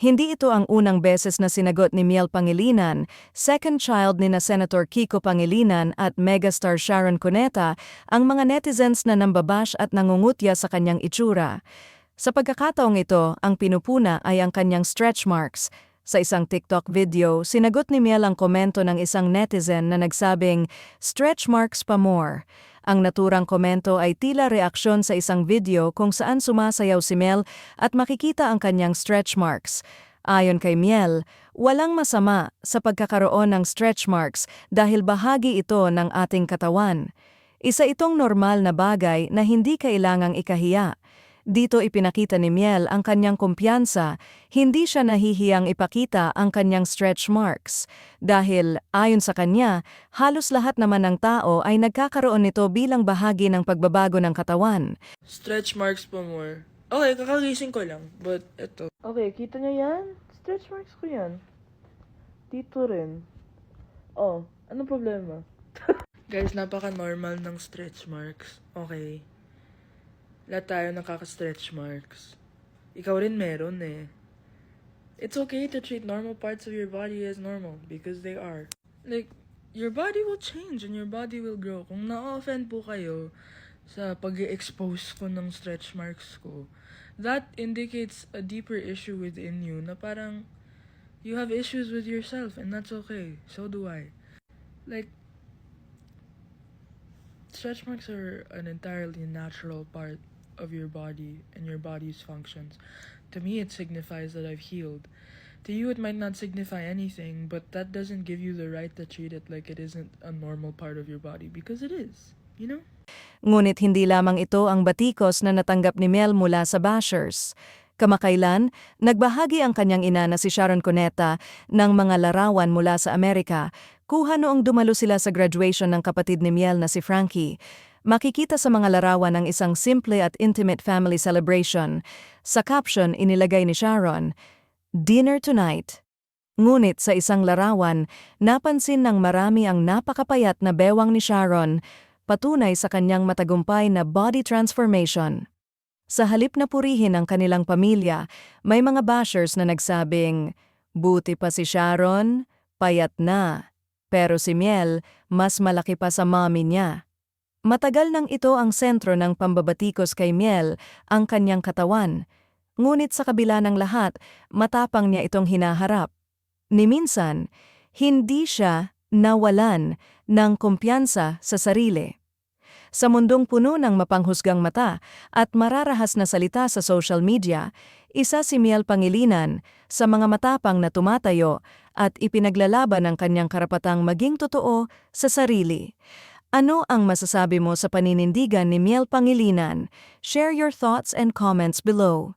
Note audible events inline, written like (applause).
Hindi ito ang unang beses na sinagot ni Miel Pangilinan, second child ni na Senator Kiko Pangilinan at megastar Sharon Cuneta, ang mga netizens na nambabash at nangungutya sa kanyang itsura. Sa pagkakataong ito, ang pinupuna ay ang kanyang stretch marks. Sa isang TikTok video, sinagot ni Miel ang komento ng isang netizen na nagsabing, stretch marks pa more. Ang naturang komento ay tila reaksyon sa isang video kung saan sumasayaw si Miel at makikita ang kanyang stretch marks. Ayon kay Miel, walang masama sa pagkakaroon ng stretch marks dahil bahagi ito ng ating katawan. Isa itong normal na bagay na hindi kailangang ikahiya. Dito ipinakita ni Miel ang kanyang kumpiyansa, hindi siya nahihiyang ipakita ang kanyang stretch marks. Dahil, ayon sa kanya, halos lahat naman ng tao ay nagkakaroon nito bilang bahagi ng pagbabago ng katawan. Stretch marks pa more. Okay, kakagising ko lang. But, eto. Okay, kita niyo yan? Stretch marks ko yan. Dito rin. Oh, anong problema? (laughs) Guys, napaka-normal ng stretch marks. Okay. Lahat tayo nakaka-stretch marks. Ikaw rin meron eh. It's okay to treat normal parts of your body as normal because they are. Like, your body will change and your body will grow. Kung na-offend po kayo sa pag expose ko ng stretch marks ko, that indicates a deeper issue within you na parang you have issues with yourself and that's okay. So do I. Like, stretch marks are an entirely natural part of your body and your body's functions. To me, it signifies that I've healed. To you, it might not signify anything, but that doesn't give you the right to treat it like it isn't a normal part of your body because it is, you know? Ngunit hindi lamang ito ang batikos na natanggap ni Mel mula sa bashers. Kamakailan, nagbahagi ang kanyang ina na si Sharon Cuneta ng mga larawan mula sa Amerika, kuha noong dumalo sila sa graduation ng kapatid ni Miel na si Frankie. Makikita sa mga larawan ang isang simple at intimate family celebration. Sa caption inilagay ni Sharon, Dinner tonight. Ngunit sa isang larawan, napansin ng marami ang napakapayat na bewang ni Sharon, patunay sa kanyang matagumpay na body transformation. Sa halip na purihin ang kanilang pamilya, may mga bashers na nagsabing, buti pa si Sharon, payat na. Pero si Miel, mas malaki pa sa mommy niya. Matagal nang ito ang sentro ng pambabatikos kay Miel, ang kanyang katawan. Ngunit sa kabila ng lahat, matapang niya itong hinaharap. Ni minsan, hindi siya nawalan ng kumpiyansa sa sarili. Sa mundong puno ng mapanghusgang mata at mararahas na salita sa social media, isa si Miel Pangilinan sa mga matapang na tumatayo at ipinaglalaban ang kanyang karapatang maging totoo sa sarili. Ano ang masasabi mo sa paninindigan ni Miel Pangilinan? Share your thoughts and comments below.